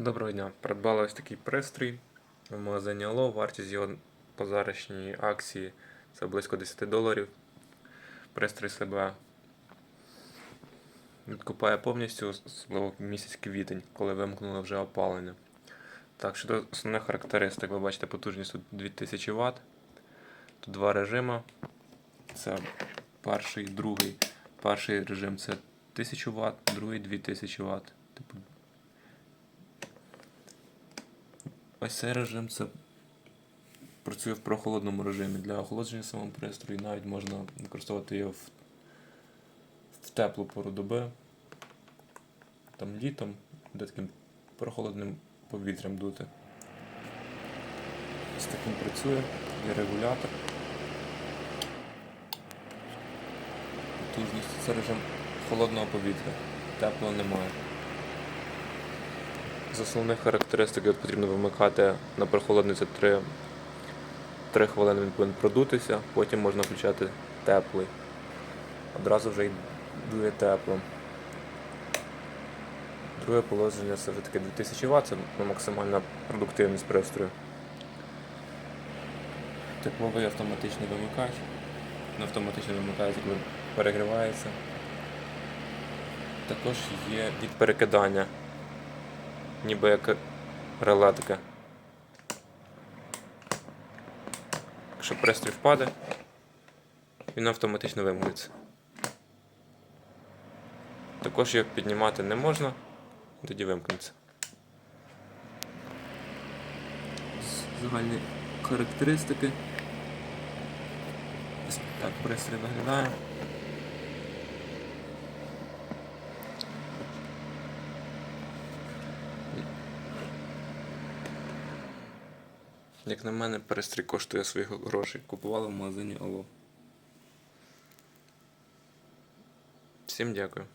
Доброго дня. Придбали ось такий пристрій в магазині Алло. Вартість його по зарашній акції це близько 10 доларів. Пристрій себе відкупає повністю, особливо місяць квітень, коли вимкнули вже опалення. Так, щодо основних характеристик, ви бачите потужність тут 2000 Вт. Тут два режими. Це перший, другий. Перший режим це 1000 Вт, другий 2000 Вт. Типу Ось цей режим це працює в прохолодному режимі. Для охолодження самого пристрою навіть можна використовувати його в, в теплу пору доби, там літом, де таким прохолодним повітрям дути. Ось таким працює, є регулятор. Потужність це режим холодного повітря, теплого немає. З основних характеристик от потрібно вимикати на прохолодницю 3, 3 хвилини він повинен продутися, потім можна включати теплий. Одразу вже йде тепло. Друге положення це вже таке 2000 Вт, це максимальна продуктивність пристрою. Тепловий автоматичний вимикач. Він автоматично вимикається, коли перегрівається. Також є від перекидання ніби як реле таке. Якщо пристрій впаде, він автоматично вимкнеться. Також його піднімати не можна, тоді вимкнеться. Загальні характеристики. Так, пристрій виглядає. Як на мене, перестрій коштує своїх грошей. Купували в магазині Ало. Всім дякую.